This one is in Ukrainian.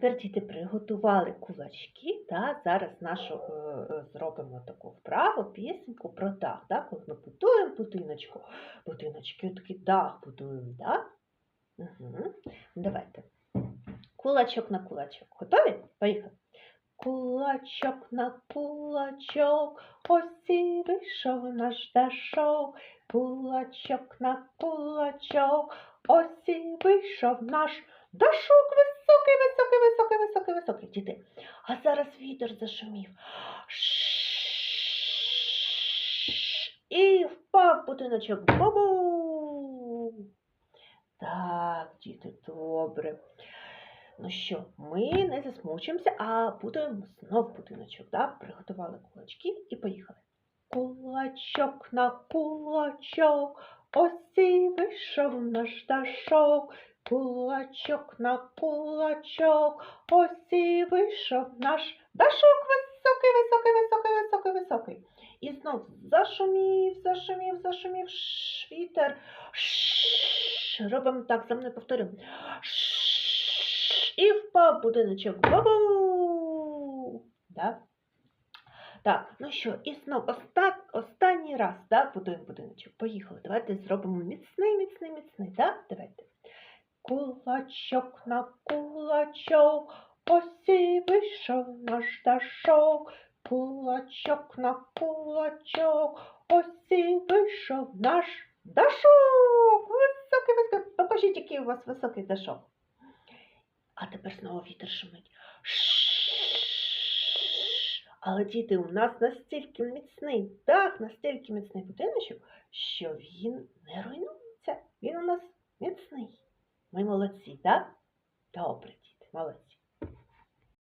тепер діти приготували кулачки. Та? Зараз нашу е, е, зробимо таку вправу, пісеньку про дах. Да? Коли ми будуємо будиночку, будиночки такий дах будуємо. Да? Угу. Давайте. Кулачок на кулачок. Готові? Поїхали. Кулачок на кулачок, ось і вийшов наш дашок. Кулачок на кулачок, ось і вийшов наш дашок високий, високий, високий, високий, високий. Діти, а зараз вітер зашумів. І впав будиночок. Бабу! Так, діти, добре. Ну що, ми не засмучуємося, а будуємо знов будиночок. Да? Приготували кулачки і поїхали. Кулачок на кулачок, ось і вийшов наш дашок. Кулачок на кулачок, ось і вийшов наш дашок високий, високий, високий, високий, високий. І знов зашумів, зашумів, зашумів ш, вітер. Робимо так, за мною повторюємо. І впав будиночок. Бабу! Да? Так, ну що, і знов оста... останній раз да, будуємо будиночок. Поїхали. Давайте зробимо міцний, міцний, міцний. Да? Давайте. Кулачок на кулачок, ось і вийшов наш дашок. Кулачок на кулачок, ось і вийшов наш дашок. Високий, високий. Покажіть, який у вас високий дашок. А тепер знову вітер шумить. Але діти, у нас настільки міцний дах, настільки міцний будиночок, що він не руйнується. Він у нас міцний. Ми молодці, так? Добре, діти, молодці.